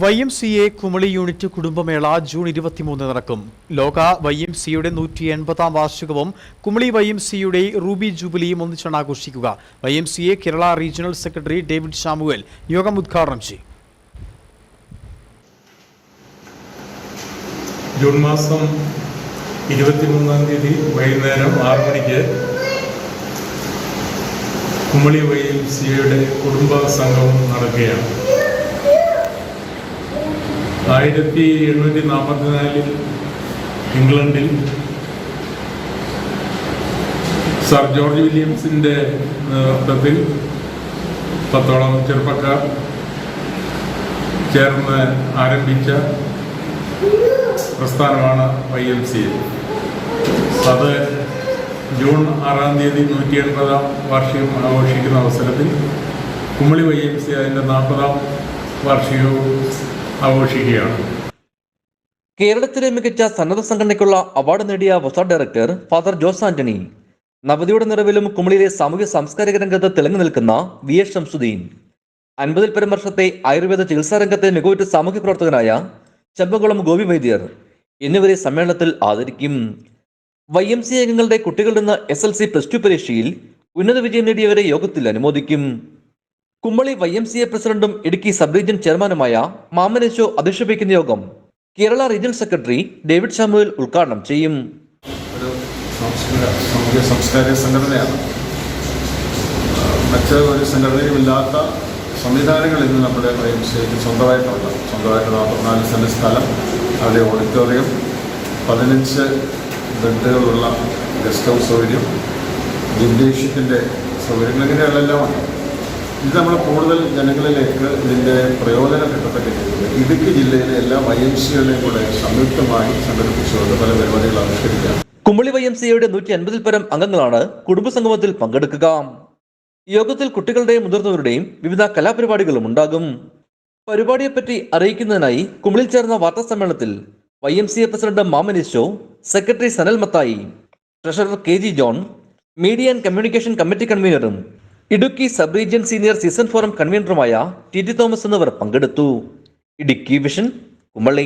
Y M C A Kumily unit കുടുംബമേള June ഇരുപത്തിമൂന്ന് നടക്കും. ലോക വൈ എം സിയുടെ നൂറ്റി എൺപതാം വാർഷികവും കുമളി വൈ എം സിയുടെ റൂബി ജൂബിലിയും ഒന്നിച്ചാണ് ആഘോഷിക്കുക. Y M C A Kerala regional secretary David Samuel യോഗം ഉദ്ഘാടനം ചെയ്യും. ജൂൺ മാസം ഇരുപത്തിമൂന്നാം തീയതി വൈകുന്നേരം ആറ് മണിക്ക് കുമളി വൈ എം സിയുടെ കുടുംബ സംഗമം നടക്കുകയാണ്. ആയിരത്തി എണ്ണൂറ്റി നാൽപ്പത്തിനാലിൽ ഇംഗ്ലണ്ടിൽ സർ ജോർജ് വില്യംസിന്റെ നേതൃത്വത്തിൽ പത്തോളം ചെറുപ്പക്കാർ ചേർന്ന് ആരംഭിച്ച പ്രസ്ഥാനമാണ് വൈ എം സി. അത് ജൂൺ ആറാം തീയതി നൂറ്റി എൺപതാം വാർഷികം ആഘോഷിക്കുന്ന അവസരത്തിൽ കുമളി വൈ എം സി അതിന്റെ നാൽപ്പതാം വാർഷികവും ആഘോഷിക്കുകയാണ്. കേരളത്തിലെ മികച്ച സന്നദ്ധ സംഘടനയ്ക്കുള്ള അവാർഡ് നേടിയ വസ ഡയറക്ടർ ഫാദർ ജോസ് ആന്റണി നവതിയുടെ നിറവിലും കുമളിയിലെ സാമൂഹ്യ സാംസ്കാരിക രംഗത്ത് തിളങ്ങി നിൽക്കുന്ന വി എസ് ഷംസുദ്ദീൻ അൻപതിൽ പരം വർഷത്തെ ആയുർവേദ ചികിത്സാ രംഗത്തെ മികവുറ്റ സാമൂഹ്യ പ്രവർത്തകനായ ചെമ്പകുളം ഗോപി വൈദ്യർ എന്നിവരെ സമ്മേളനത്തിൽ ആദരിക്കും. വൈ എം സി അംഗങ്ങളുടെ കുട്ടികളിൽ നിന്ന് S L C plus two പരീക്ഷയിൽ ഉന്നത വിജയം നേടിയവരെ യോഗത്തിൽ അനുമോദിക്കും. Kumbali Y M C A പ്രസിഡന്റും ഇടുക്കി സബ് റീജിയൻ ചെയർമാനുമായ മാമനേശോ അധ്യക്ഷ വഹിക്കുന്ന യോഗം Kerala region secretary David Samuel ഉദ്ഘാടനം ചെയ്യും. മറ്റ് ഒരു സംഘടനയും ഇല്ലാത്ത സംവിധാനങ്ങൾ ഇന്ന് നമ്മുടെ വൈ എം സി എക്ക് സ്വന്തമായിട്ടുള്ള സ്വന്തമായിട്ട് നാൽപ്പത്തിനാല് സെന്റ് സ്ഥലം അവിടെ ഓഡിറ്റോറിയം പതിനഞ്ച് ബെഡുകളുള്ള ഗസ്റ്റ് ഹൗസ് സൗകര്യം ജിംനേഷ്യത്തിന്റെ സൗകര്യങ്ങൾ ഇങ്ങനെയുള്ളതെല്ലാം ഉണ്ട്. ഇത് നമ്മൾ കൂടുതൽ ജനങ്ങളിലേക്ക് ഇതിന്റെ പ്രയോജനം കിട്ടത്തക്ക രീതിയിൽ ഇടുക്കി ജില്ലയിലെ എല്ലാ വൈ എം സികളെയും കൂടെ സംയുക്തമായി സംഘടിപ്പിച്ചുകൊണ്ട് പല പരിപാടികൾ ആവിഷ്കരിക്കാം. കുമ്പളി വൈ എം സിയുടെ നൂറ്റി അൻപതിൽ പരം അംഗങ്ങളാണ് കുടുംബസംഗമത്തിൽ പങ്കെടുക്കുക. യോഗത്തിൽ കുട്ടികളുടെയും മുതിർന്നവരുടെയും വിവിധ കലാപരിപാടികളും ഉണ്ടാകും. പരിപാടിയെപ്പറ്റി അറിയിക്കുന്നതിനായി കുമ്പളിൽ ചേർന്ന വാർത്താ സമ്മേളനത്തിൽ Y M C A president മാമനീഷോ secretary Sanal Mathai treasurer K G John media and communication committee കൺവീനറും Idukki sub region senior citizen forum കൺവീനറുമായ T T Thomas എന്നിവർ പങ്കെടുത്തു. ഇടുക്കി വിഷൻ കുമ്പളി